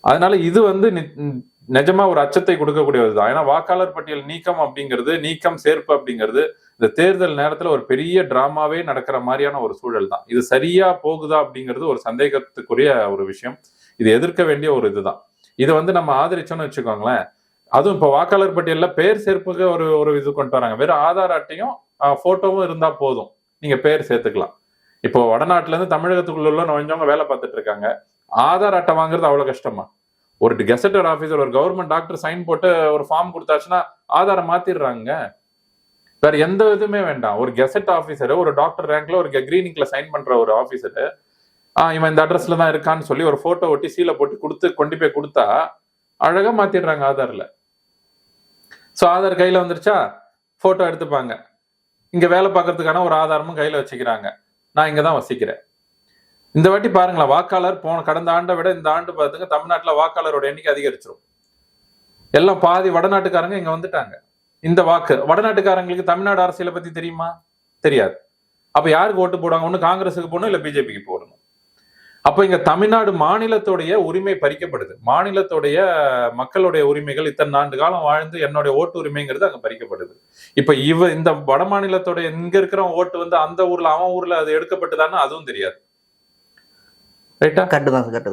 அதனால இது வந்து நி- நிஜமா ஒரு அச்சத்தை கொடுக்கக்கூடியதுதான். ஏன்னா வாக்காளர் பட்டியல் நீக்கம் அப்படிங்கிறது நீக்கம் சேர்ப்பு அப்படிங்கிறது இந்த தேர்தல் நேரத்துல ஒரு பெரிய டிராமாவே நடக்கிற மாதிரியான ஒரு சூழல் தான் இது சரியா போகுதா அப்படிங்கிறது ஒரு சந்தேகத்துக்குரிய ஒரு விஷயம். இது எதிர்க்க வேண்டிய ஒரு இதுதான். இதை வந்து நம்ம ஆதரிச்சோம்னு வச்சுக்கோங்களேன் அதுவும் இப்போ வாக்காளர் பட்டியல்ல பேர் சேர்ப்புக்கு ஒரு ஒரு இது கொண்டு வராங்க. வெறும் ஆதார் அட்டையும் ஃபோட்டோவும் இருந்தால் போதும். நீங்கள் பேர் சேர்த்துக்கலாம். இப்போ வடநாட்டிலேருந்து தமிழகத்துக்குள்ள நுழைஞ்சவங்க வேலை பார்த்துட்டு இருக்காங்க. ஆதார் அட்டை வாங்குறது அவ்வளோ கஷ்டமா? ஒரு கெசட்டட் ஆஃபீஸர் ஒரு கவர்மெண்ட் டாக்டர் சைன் போட்டு ஒரு ஃபார்ம் கொடுத்தாச்சுன்னா ஆதாரம் மாத்திடுறாங்க. வேற எந்த இதுவுமே வேண்டாம். ஒரு கெசட் ஆஃபீஸர் ஒரு டாக்டர் ரேங்க்ல ஒரு கிரீனிங்ல சைன் பண்ற ஒரு ஆஃபீஸர் இவன் இந்த அட்ரஸ்ல தான் இருக்கான்னு சொல்லி ஒரு போட்டோ ஒட்டி சீலை போட்டு கொடுத்து கொண்டு போய் கொடுத்தா அழகா மாத்திடுறாங்க ஆதார்ல. ஸோ ஆதார் கையில வந்துருச்சா? போட்டோ எடுத்துப்பாங்க. இங்க வேலை பார்க்கறதுக்கான ஒரு ஆதாரமும் கையில வச்சுக்கிறாங்க. நான் இங்க தான் வசிக்கிறேன். இந்த வாட்டி பாருங்களேன் வாக்காளர் போன கடந்த ஆண்டை விட இந்த ஆண்டு பார்த்துங்க தமிழ்நாட்டில் வாக்காளரோட எண்ணிக்கை அதிகரிச்சிரும். எல்லாம் பாதி வடநாட்டுக்காரங்க இங்க வந்துட்டாங்க. இந்த வாக்கு வடநாட்டுக்காரங்களுக்கு தமிழ்நாடு அரசியலை பத்தி தெரியுமா? தெரியாது. அப்ப யாருக்கு ஓட்டு போடுவாங்க? ஒன்று காங்கிரஸுக்கு போடணும் இல்ல பிஜேபிக்கு போடணும்? அப்ப இங்க தமிழ்நாடு மாநிலத்துடைய உரிமை பறிக்கப்படுது. மாநிலத்துடைய மக்களுடைய உரிமைகள் இத்தனை ஆண்டு காலம் வாழ்ந்து என்னுடைய ஓட்டு உரிமைங்கிறது அங்க பறிக்கப்படுது. இப்ப இவ இந்த வட மாநிலத்துடைய இங்க இருக்கிற ஓட்டு வந்து அந்த ஊர்ல அவன் ஊர்ல அது எடுக்கப்பட்டுதான்னு அதுவும் தெரியாது.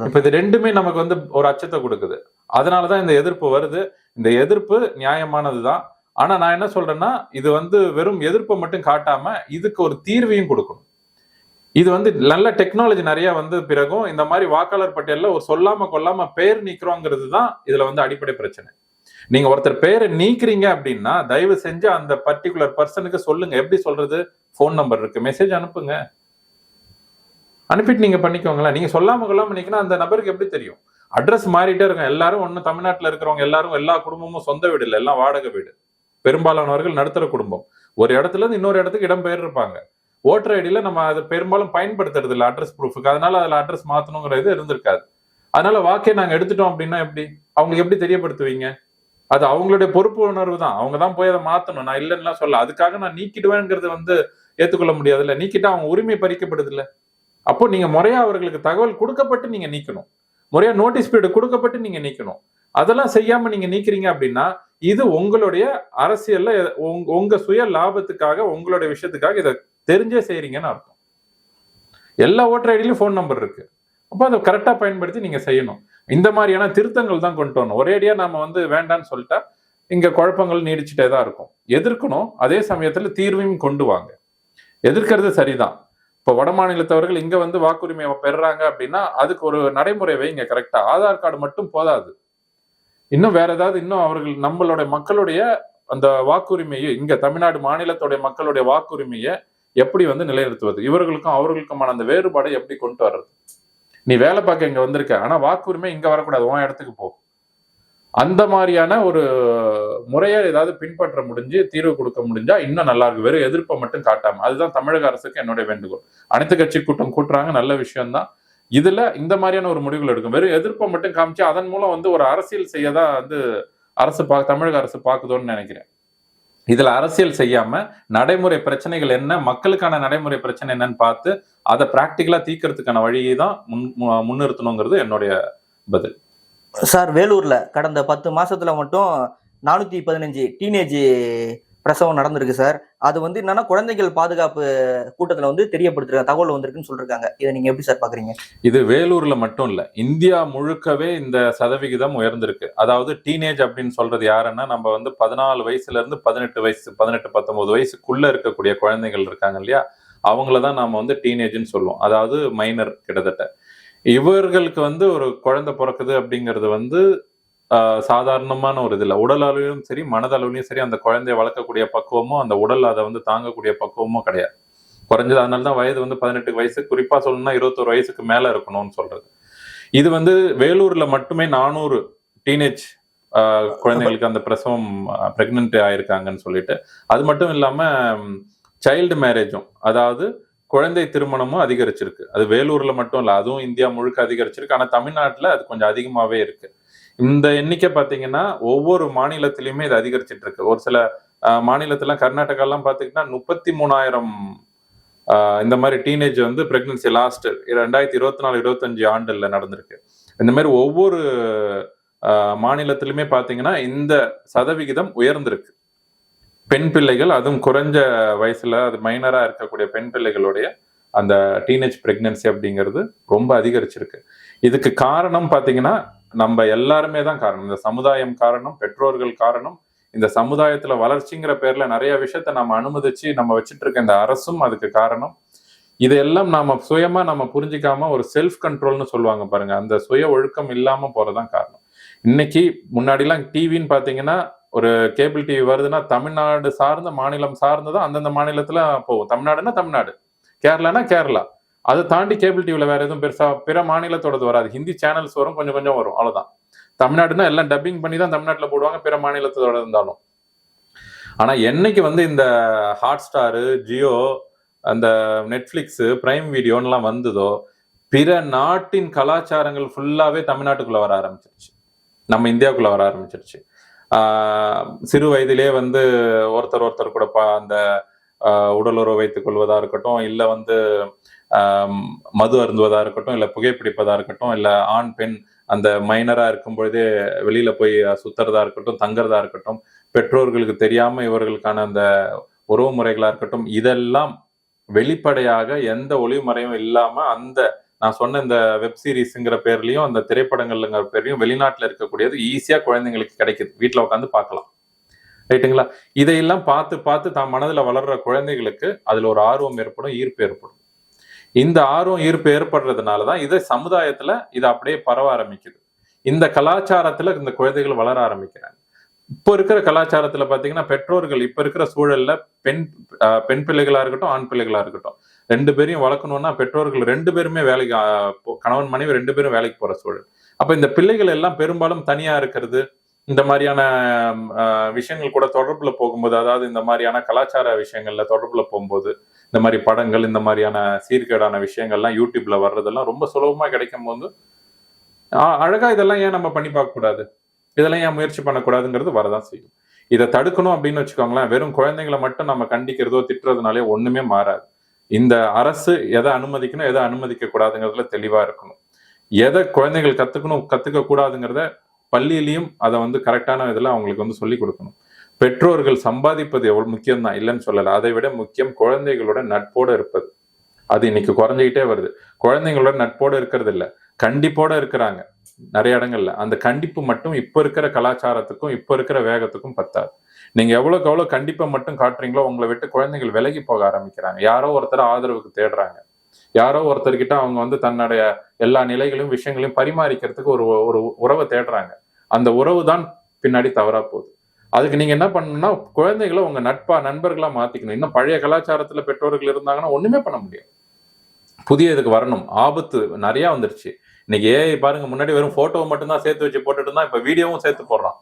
இப்ப இது ரெண்டுமே நமக்கு வந்து ஒரு அச்சத்தை கொடுக்குது. அதனாலதான் இந்த எதிர்ப்பு வருது. இந்த எதிர்ப்பு நியாயமானதுதான். ஆனா நான் என்ன சொல்றேன்னா இது வந்து வெறும் எதிர்ப்பை மட்டும் காட்டாம இதுக்கு ஒரு தீர்வையும் கொடுக்கணும். இது வந்து நல்ல டெக்னாலஜி நிறைய வந்து பிறகும் இந்த மாதிரி வாக்காளர் பட்டியலில் ஒரு சொல்லாம கொல்லாம பேர் நீக்கிறோங்கிறது தான் இதுல வந்து அடிப்படை பிரச்சனை. நீங்க ஒருத்தர் பேரை நீக்கிறீங்க அப்படின்னா தயவு செஞ்சு அந்த பர்டிகுலர் பர்சனுக்கு சொல்லுங்க. எப்படி சொல்றது? ஃபோன் நம்பர் இருக்கு. மெசேஜ் அனுப்புங்க. அனுப்பிட்டு நீங்க பண்ணிக்கோங்களேன். நீங்க சொல்லாம கொள்ளாம நீக்கினா அந்த நபருக்கு எப்படி தெரியும்? அட்ரஸ் மாறிட்டே இருக்கும். எல்லாரும் ஒண்ணு தமிழ்நாட்டில் இருக்கிறவங்க எல்லாரும் எல்லா குடும்பமும் சொந்த வீடு இல்லை. எல்லாம் வாடகை வீடு. பெரும்பாலானவர்கள் நடுத்தர குடும்பம். ஒரு இடத்துல இருந்து இன்னொரு இடத்துக்கு இடம் பெயர் இருப்பாங்க. ஓட்டர் ஐடியில் நம்ம அதை பெரும்பாலும் பயன்படுத்துறது இல்லை அட்ரஸ் ப்ரூஃபுக்கு அதனால அதில் அட்ரஸ் மாற்றணுங்கிற இது இருந்திருக்காது. அதனால வாக்கை நாங்கள் எடுத்துட்டோம் அப்படின்னா எப்படி? அவங்களுக்கு எப்படி தெரியப்படுத்துவீங்க? அது அவங்களுடைய பொறுப்பு உணர்வு தான். அவங்க தான் போய் அதை மாற்றணும் நான் இல்லைன்னா சொல்ல அதுக்காக நான் நீக்கிடுவேங்கிறது வந்து ஏற்றுக்கொள்ள முடியாதுல்ல நீக்கிட்டா அவங்க உரிமை பறிக்கப்படுது இல்லை. அப்போ நீங்க முறையா அவர்களுக்கு தகவல் கொடுக்கப்பட்டு நீங்க நீக்கணும். முறையா நோட்டீஸ் பீரியட் கொடுக்கப்பட்டு நீங்க நீக்கணும். அதெல்லாம் செய்யாம நீங்க நீக்கிறீங்க அப்படின்னா இது உங்களுடைய அரசியல்ல உங் உங்க சுய லாபத்துக்காக உங்களுடைய விஷயத்துக்காக இதை தெரிஞ்சே செய்கிறீங்கன்னு அர்த்தம். எல்லா ஓட்டர் ஐடியிலும் ஃபோன் நம்பர் இருக்கு. அப்போ அதை கரெக்டாக பயன்படுத்தி நீங்கள் செய்யணும். இந்த மாதிரியான திருத்தங்கள் தான் கொண்டு வரணும். ஒரேடியாக நம்ம வந்து வேண்டாம்னு சொல்லிட்டா இங்கே குழப்பங்கள் நீடிச்சுட்டே தான் இருக்கும். எதிர்க்கணும் அதே சமயத்தில் தீர்வையும் கொண்டு வாங்க. எதிர்க்கிறது சரிதான். இப்போ வட மாநிலத்தவர்கள் வந்து வாக்குரிமை பெறுறாங்க அப்படின்னா அதுக்கு ஒரு நடைமுறை வைங்க கரெக்டாக ஆதார் கார்டு மட்டும் போதாது. இன்னும் வேற ஏதாவது இன்னும் அவர்கள் நம்மளுடைய மக்களுடைய அந்த வாக்குரிமையை இங்கே தமிழ்நாடு மாநிலத்துடைய மக்களுடைய வாக்குரிமையை எப்படி வந்து நிலைநிறுத்துவது? இவர்களுக்கும் அவர்களுக்குமான அந்த வேறுபாடை எப்படி கொண்டு வர்றது? நீ வேலை பார்க்க இங்க வந்திருக்க ஆனா வாக்குரிமை இங்க வரக்கூடாது உன் இடத்துக்கு போ. அந்த மாதிரியான ஒரு முறையை ஏதாவது பின்பற்ற முடிஞ்சு தீர்வு கொடுக்க முடிஞ்சா இன்னும் நல்லா இருக்கும் வெறும் எதிர்ப்பை மட்டும் காட்டாம. அதுதான் தமிழக அரசுக்கு என்னுடைய வேண்டுகோள். அனைத்து கட்சி கூட்டம் கூட்டுறாங்க நல்ல விஷயம்தான். இதுல இந்த மாதிரியான ஒரு முடிவுகள் எடுக்கும். வெறும் எதிர்ப்பை மட்டும் காமிச்சு அதன் மூலம் வந்து ஒரு அரசியல் செய்யதான் வந்து அரசு பா தமிழக அரசு பார்க்குதோன்னு நினைக்கிறேன். இதில் அரசியல் செய்யாமல் நடைமுறை பிரச்சனைகள் என்ன மக்களுக்கான நடைமுறை பிரச்சனை என்னன்னு பார்த்து அதை ப்ராக்டிக்கலாக தீர்க்கறதுக்கான வழியை தான் முன் முன்னிறுத்தணுங்கிறது என்னுடைய பதில். சார் வேலூரில் கடந்த பத்து மாதத்தில் மட்டும் நானூற்றி பதினஞ்சு டீனேஜ் பிரசவம் நடந்திருக்கு சார். அது வந்து என்னன்னா குழந்தைகள் பாதுகாப்பு கூட்டத்தில் வந்து தெரியப்படுத்திருக்காங்க தகவல் வந்திருக்குன்னு சொல்லிருக்காங்க. இதை நீங்க எப்படி சார் பாக்குறீங்க? இது வேலூர்ல மட்டும் இல்ல இந்தியா முழுக்கவே இந்த சதவிகிதம் உயர்ந்திருக்கு. அதாவது டீனேஜ் அப்படின்னு சொல்றது யாருன்னா நம்ம வந்து பதினாலு வயசுல இருந்து பதினெட்டு வயசு பதினெட்டு பத்தொன்பது வயசுக்குள்ள இருக்கக்கூடிய குழந்தைகள் இருக்காங்க இல்லையா? அவங்கள தான் நாம வந்து டீனேஜ்னு சொல்லுவோம். அதாவது மைனர் கிட்டத்தட்ட. இவர்களுக்கு வந்து ஒரு குழந்தை பிறக்குது அப்படிங்கிறது வந்து சாதாரணமான ஒரு இதில் உடல் அளவிலும் சரி மனதளவிலும் சரி அந்த குழந்தைய வளர்க்கக்கூடிய பக்குவமும் அந்த உடல் அதை வந்து தாங்கக்கூடிய பக்குவமும் கிடையாது. குறைஞ்சது அதனால தான் வயது வந்து பதினெட்டு வயசு குறிப்பா சொல்லணும்னா இருபத்தொரு வயசுக்கு மேல இருக்கணும்னு சொல்றது. இது வந்து வேலூர்ல மட்டுமே நானூறு டீனேஜ் குழந்தைகளுக்கு அந்த பிரசவம் ப்ரெக்னென்ட் ஆயிருக்காங்கன்னு சொல்லிட்டு. அது மட்டும் இல்லாம சைல்டு மேரேஜும் அதாவது குழந்தை திருமணமும் அதிகரிச்சிருக்கு. அது வேலூர்ல மட்டும் இல்ல அதுவும் இந்தியா முழுக்க அதிகரிச்சிருக்கு. ஆனா தமிழ்நாட்டுல அது கொஞ்சம் அதிகமாவே இருக்கு. இந்த எண்ணிக்கை பார்த்தீங்கன்னா ஒவ்வொரு மாநிலத்திலையுமே இது அதிகரிச்சிட்டு இருக்கு. ஒரு சில ஆஹ், கர்நாடகாலாம் பார்த்தீங்கன்னா முப்பத்தி மூணாயிரம் ஆஹ் இந்த மாதிரி டீனேஜ் வந்து பிரெக்னன்சி லாஸ்ட் ரெண்டாயிரத்தி இருபத்தி நாலு இருபத்தஞ்சு ஆண்டுல நடந்திருக்கு. இந்த மாதிரி ஒவ்வொரு ஆஹ் மாநிலத்திலுமே பாத்தீங்கன்னா இந்த சதவிகிதம் உயர்ந்திருக்கு. பெண் பிள்ளைகள் அதுவும் குறைஞ்ச வயசுல அது மைனரா இருக்கக்கூடிய பெண் பிள்ளைகளுடைய அந்த டீனேஜ் பிரெக்னன்சி அப்படிங்கிறது ரொம்ப அதிகரிச்சிருக்கு. இதுக்கு காரணம் பார்த்தீங்கன்னா நம்ம எல்லாருமே தான் காரணம். இந்த சமுதாயம் காரணம் பெற்றோர்கள் காரணம் இந்த சமுதாயத்துல வளர்ச்சிங்கிற பேர்ல நிறைய விஷயத்த நம்ம அனுமதிச்சு நம்ம வச்சுட்டு இருக்க இந்த அரசும் அதுக்கு காரணம். இதெல்லாம் நாம சுயமா நம்ம புரிஞ்சிக்காம ஒரு செல்ஃப் கண்ட்ரோல்னு சொல்லுவாங்க பாருங்க. அந்த சுய ஒழுக்கம் இல்லாம போறதுதான் காரணம். இன்னைக்கு முன்னாடிலாம் டிவின்னு பாத்தீங்கன்னா ஒரு கேபிள் டிவி வருதுன்னா தமிழ்நாடு சார்ந்த மாநிலம் சார்ந்ததான் அந்தந்த மாநிலத்துல போகும். தமிழ்நாடுன்னா தமிழ்நாடு. கேரளானா கேரளா. அதை தாண்டி கேபிள் டிவியில் வேறு எதுவும் பெருசாக பிற மாநிலத்தோடது வராது. ஹிந்தி சேனல்ஸ் வரும் கொஞ்சம் கொஞ்சம் வரும். அவ்வளோதான் தமிழ்நாடுனா எல்லாம் டப்பிங் பண்ணி தான் தமிழ்நாட்டில் போடுவாங்க பிற மாநிலத்தோட இருந்தாலும். ஆனால் என்னைக்கு வந்து இந்த ஹாட் ஸ்டாரு ஜியோ அந்த நெட்ஃப்ளிக்ஸு பிரைம் வீடியோன்னுலாம் வந்ததோ பிற நாட்டின் கலாச்சாரங்கள் ஃபுல்லாகவே தமிழ்நாட்டுக்குள்ளே வர ஆரம்பிச்சிருச்சு. நம்ம இந்தியாவுக்குள்ளே வர ஆரம்பிச்சிருச்சு. சிறு வயதிலே வந்து ஒருத்தர் ஒருத்தர் கூட பா அந்த உடலுறவு வைத்துக் கொள்வதாக இருக்கட்டும் இல்லை வந்து மது அருந்துவதா இருக்கட்டும் இல்ல புகைப்பிடிப்பதா இருக்கட்டும் இல்ல ஆண் பெண் அந்த மைனரா இருக்கும் பொழுதே வெளியில போய் சுத்துறதா இருக்கட்டும் தங்குறதா இருக்கட்டும் பெற்றோர்களுக்கு தெரியாம இவர்களுக்கான அந்த உறவு முறைகளா இருக்கட்டும் இதெல்லாம் வெளிப்படையாக எந்த ஒளிமறையும் இல்லாம அந்த நான் சொன்ன இந்த வெப் சீரிஸ்ங்கிற பேர்லயும் அந்த திரைப்படங்கள்ங்கிற பேர்லயும் வெளிநாட்டுல இருக்கக்கூடியது ஈஸியா குழந்தைங்களுக்கு கிடைக்குது. வீட்டுல உட்காந்து பார்க்கலாம். ரைட்டுங்களா இதையெல்லாம் பார்த்து பார்த்து தான் மனதுல வளர்ற குழந்தைகளுக்கு அதில் ஒரு ஆர்வம் ஏற்படும் ஈர்ப்பு ஏற்படும். இந்த ஆர்வம் ஈர்ப்பு ஏற்படுறதுனால தான் இதை சமுதாயத்துல இது அப்படியே பரவ ஆரம்பிக்குது. இந்த கலாச்சாரத்துல இந்த குழந்தைகள் வளர ஆரம்பிக்கிறாங்க. இப்போ இருக்கிற கலாச்சாரத்துல பாத்தீங்கன்னா பெற்றோர்கள் இப்ப இருக்கிற சூழல்ல பெண் பெண் பிள்ளைகளா இருக்கட்டும் ஆண் பிள்ளைகளா இருக்கட்டும். ரெண்டு பேரையும் வளர்க்கணும்னா பெற்றோர்கள் ரெண்டு பேருமே வேலைக்கு கணவன் மனைவி ரெண்டு பேரும் வேலைக்கு போற சூழல். அப்ப இந்த பிள்ளைகள் எல்லாம் பெரும்பாலும் தனியா இருக்கிறது இந்த மாதிரியான விஷயங்கள் கூட தொடர்புல போகும்போது அதாவது இந்த மாதிரியான கலாச்சார விஷயங்கள்ல தொடர்புல போகும்போது இந்த மாதிரி படங்கள் இந்த மாதிரியான சீர்கேடான விஷயங்கள்லாம் யூடியூப்ல வர்றதெல்லாம் ரொம்ப சுலபமா கிடைக்கும் போது அழகா இதெல்லாம் ஏன் நம்ம பண்ணி பார்க்க கூடாது? இதெல்லாம் ஏன் முயற்சி பண்ணக்கூடாதுங்கிறது வரதான் செய்யும். இதை தடுக்கணும் அப்படின்னு வச்சுக்கோங்களேன் வெறும் குழந்தைங்களை மட்டும் நம்ம கண்டிக்கிறதோ திட்டுறதுனாலே ஒண்ணுமே மாறாது. இந்த அரசு எதை அனுமதிக்கணும் எதை அனுமதிக்க கூடாதுங்கிறதுல தெளிவா இருக்கணும். எதை குழந்தைகள் கத்துக்கணும் கத்துக்க கூடாதுங்கிறத பள்ளியிலையும் அதை வந்து கரெக்டான இதில் அவங்களுக்கு வந்து சொல்லி கொடுக்கணும். பெற்றோர்கள் சம்பாதிப்பது எவ்வளவு முக்கியம் தான் இல்லைன்னு சொல்லலை. அதை விட முக்கியம் குழந்தைகளோட நட்போட இருப்பது. அது இன்னைக்கு குறைஞ்சிக்கிட்டே வருது. குழந்தைங்களோட நட்போட இருக்கிறது இல்லை. கண்டிப்போட இருக்கிறாங்க. நிறைய இடங்கள்ல. அந்த கண்டிப்பு மட்டும் இப்ப இருக்கிற கலாச்சாரத்துக்கும் இப்ப இருக்கிற வேகத்துக்கும் பத்தாது. நீங்க எவ்வளவுக்கு எவ்வளவு கண்டிப்பை மட்டும் காட்டுறீங்களோ உங்களை விட்டு குழந்தைகள் விலகி போக ஆரம்பிக்கிறாங்க. யாரோ ஒருத்தர் ஆதரவுக்கு தேடுறாங்க. யாரோ ஒருத்தர்கிட்ட அவங்க வந்து தன்னுடைய எல்லா நிலைகளையும் விஷயங்களையும் பரிமாறிக்கிறதுக்கு ஒரு ஒரு உறவை தேடுறாங்க. அந்த உறவு தான் பின்னாடி தவறா போகுது. அதுக்கு நீங்க என்ன பண்ணணும்னா குழந்தைகளை உங்க நட்பா நண்பர்களா மாத்திக்கணும். இன்னும் பழைய கலாச்சாரத்துல பெற்றோர்கள் இருந்தாங்கன்னா ஒண்ணுமே பண்ண முடியாது. புதிய இதுக்கு வரணும். ஆபத்து நிறைய வந்துருச்சு. இன்னைக்கு ஏஐ பாருங்க முன்னாடி வெறும் போட்டோவை மட்டும்தான் சேர்த்து வச்சு போட்டுட்டு இருந்தா இப்ப வீடியோவும் சேர்த்து போடுறான்.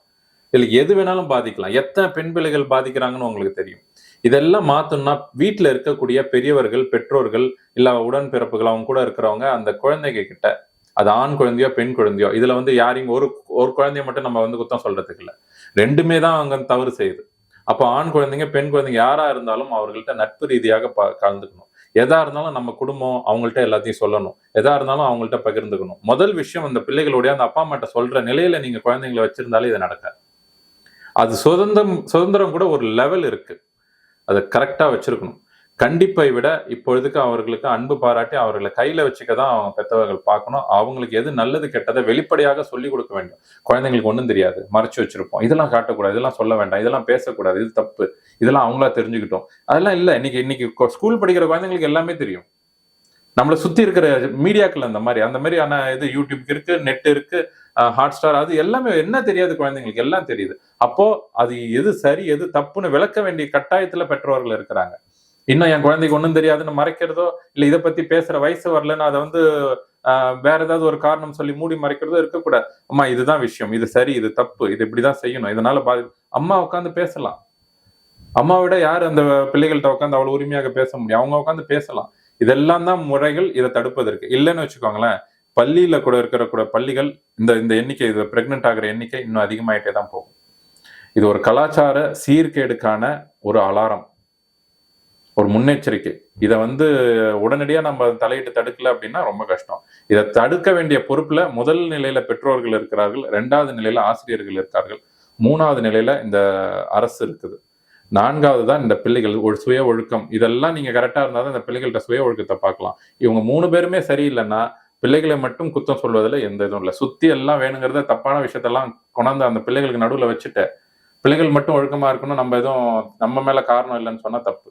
இதுல எது வேணாலும் பாதிக்கலாம். எத்தனை பெண் பிள்ளைகள் பாதிக்கிறாங்கன்னு உங்களுக்கு தெரியும். இதெல்லாம் மாத்தணும்னா வீட்டுல இருக்கக்கூடிய பெரியவர்கள் பெற்றோர்கள் இல்ல உடன்பிறப்புகள் அவங்க கூட இருக்கிறவங்க அந்த குழந்தைங்க கிட்ட அது ஆண் குழந்தையோ பெண் குழந்தையோ இதுல வந்து யாரையும் ஒரு ஒரு குழந்தைய மட்டும் நம்ம வந்து குத்தம் சொல்றதுக்கு இல்லை. ரெண்டுமே தான் அவங்க தவறு செய்யுது. அப்போ ஆண் குழந்தைங்க பெண் குழந்தைங்க யாரா இருந்தாலும் அவர்கள்ட்ட நட்பு ரீதியாக ப- கலந்துக்கணும். எதா இருந்தாலும் நம்ம குடும்பம் அவங்கள்ட்ட எல்லாத்தையும் சொல்லணும். எதா இருந்தாலும் அவங்கள்ட்ட பகிர்ந்துக்கணும். முதல் விஷயம் அந்த பிள்ளைகளுடைய அந்த அப்பா அம்மாட்ட சொல்ற நிலையில நீங்க குழந்தைங்களை வச்சிருந்தாலே இது நடக்காது. அது சுதந்திரம் சுதந்திரம் கூட ஒரு லெவல் இருக்கு. அதை கரெக்டா வச்சிருக்கணும். கண்டிப்பை விட இப்பொழுதுக்கு அவர்களுக்கு அன்பு பாராட்டி அவர்களை கையில வச்சுக்க தான் அவங்க பெற்றவர்கள் பார்க்கணும். அவங்களுக்கு எது நல்லது கெட்டதை வெளிப்படையாக சொல்லி கொடுக்க வேண்டும். குழந்தைங்களுக்கு ஒன்றும் தெரியாது. மறைச்சு வச்சிருப்போம். இதெல்லாம் காட்டக்கூடாது. இதெல்லாம் சொல்ல வேண்டாம். இதெல்லாம் பேசக்கூடாது. இது தப்பு. இதெல்லாம் அவங்களா தெரிஞ்சுக்கிட்டோம். அதெல்லாம் இல்லை. இன்னைக்கு இன்னைக்கு ஸ்கூல் படிக்கிற குழந்தைங்களுக்கு எல்லாமே தெரியும். நம்மளை சுத்தி இருக்கிற மீடியாக்கள் அந்த மாதிரி. அந்த மாதிரி ஆனா இது யூடியூப் இருக்கு நெட் இருக்கு ஹாட் ஸ்டார் அது எல்லாமே என்ன தெரியாது குழந்தைங்களுக்கு? எல்லாம் தெரியுது. அப்போ அது எது சரி எது தப்புன்னு விளக்க வேண்டிய கட்டாயத்துல பெற்றோர்கள் இருக்கிறாங்க. இன்னும் என் குழந்தைக்கு ஒன்றும் தெரியாதுன்னு மறைக்கிறதோ இல்ல இதை பத்தி பேசுற வயசு வரலன்னு அதை வந்து ஆஹ், வேற ஏதாவது ஒரு காரணம் சொல்லி மூடி மறைக்கிறதோ இருக்கக்கூடாது. அம்மா இதுதான் விஷயம். இது சரி இது தப்பு. இது இப்படிதான் செய்யணும். இதனால பாதி அம்மா உட்காந்து பேசலாம். அம்மாவிட யார் அந்த பிள்ளைகள்கிட்ட உட்காந்து அவ்வளவு உரிமையாக பேச முடியும்? அவங்க உட்காந்து பேசலாம். இதெல்லாம் தான் முறைகள் இதை தடுப்பதற்கு. இல்லைன்னு வச்சுக்கோங்களேன் பள்ளியில கூட இருக்கிற கூட பள்ளிகள் இந்த இந்த எண்ணிக்கை இது பிரெக்னென்ட் ஆகிற எண்ணிக்கை இன்னும் அதிகமாயிட்டே தான் போகும். இது ஒரு கலாச்சார சீர்கேடுக்கான ஒரு அலாரம். ஒரு முன்னெச்சரிக்கை. இதை வந்து உடனடியா நம்ம தலையிட்டு தடுக்கல அப்படின்னா ரொம்ப கஷ்டம். இதை தடுக்க வேண்டிய பொறுப்புல முதல் நிலையில பெற்றோர்கள் இருக்கிறார்கள் ரெண்டாவது நிலையில ஆசிரியர்கள் இருக்கார்கள் மூணாவது நிலையில இந்த அரசு இருக்குது. நான்காவது தான் இந்த பிள்ளைகள் ஒரு சுய ஒழுக்கம். இதெல்லாம் நீங்க கரெக்டா இருந்தா தான் இந்த பிள்ளைகள்கிட்ட சுய ஒழுக்கத்தை பார்க்கலாம். இவங்க மூணு பேருமே சரியில்லைன்னா பிள்ளைகளை மட்டும் குத்தம் சொல்வதில் எந்த இதுவும் இல்லை. சுத்தி எல்லாம் வேணுங்கிறத தப்பான விஷயத்தெல்லாம் கொண்டாந்து அந்த பிள்ளைகளுக்கு நடுவுல வச்சுட்டு பிள்ளைகள் மட்டும் ஒழுக்கமா இருக்கணும் நம்ம எதுவும் நம்ம மேல காரணம் இல்லைன்னு சொன்னா தப்பு.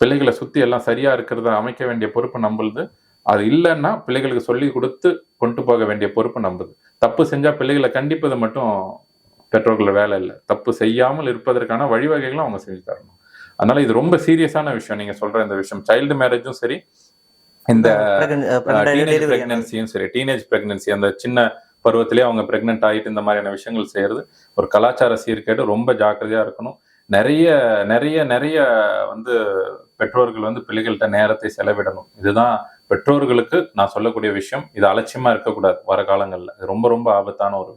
பிள்ளைகளை சுத்தி எல்லாம் சரியா இருக்கிறத அமைக்க வேண்டிய பொறுப்பு நம்மளுது. அது இல்லைன்னா பிள்ளைகளுக்கு சொல்லி கொடுத்து கொண்டு போக வேண்டிய பொறுப்பு நம்மளுது தப்பு செஞ்சா பிள்ளைகளை கண்டிப்பது மட்டும் பெற்றோர்கள் வேலை இல்லை. தப்பு செய்யாமல் இருப்பதற்கான வழிவகைகளும் அவங்க செஞ்சு தரணும். அதனால இது ரொம்ப சீரியஸான விஷயம். நீங்க சொல்ற இந்த விஷயம். சைல்டு மேரேஜும் சரி இந்த டீனேஜ். பிரெக்னன்சியும் சரி டீனேஜ் பிரெக்னன்சி அந்த சின்ன பருவத்திலே அவங்க பிரெக்னென்ட் ஆகிட்டு இந்த மாதிரியான விஷயங்கள் செய்யறது ஒரு கலாச்சார சீர்கேடு. ரொம்ப ஜாக்கிரதையா இருக்கணும். நிறைய நிறைய நிறைய வந்து பெற்றோர்கள் வந்து பிள்ளைகள்கிட்ட நேரத்தை செலவிடணும். இதுதான் பெற்றோர்களுக்கு நான் சொல்லக்கூடிய விஷயம். இது அலட்சியமா இருக்கக்கூடாது வர காலங்களில். ரொம்ப ரொம்ப ஆபத்தான ஒரு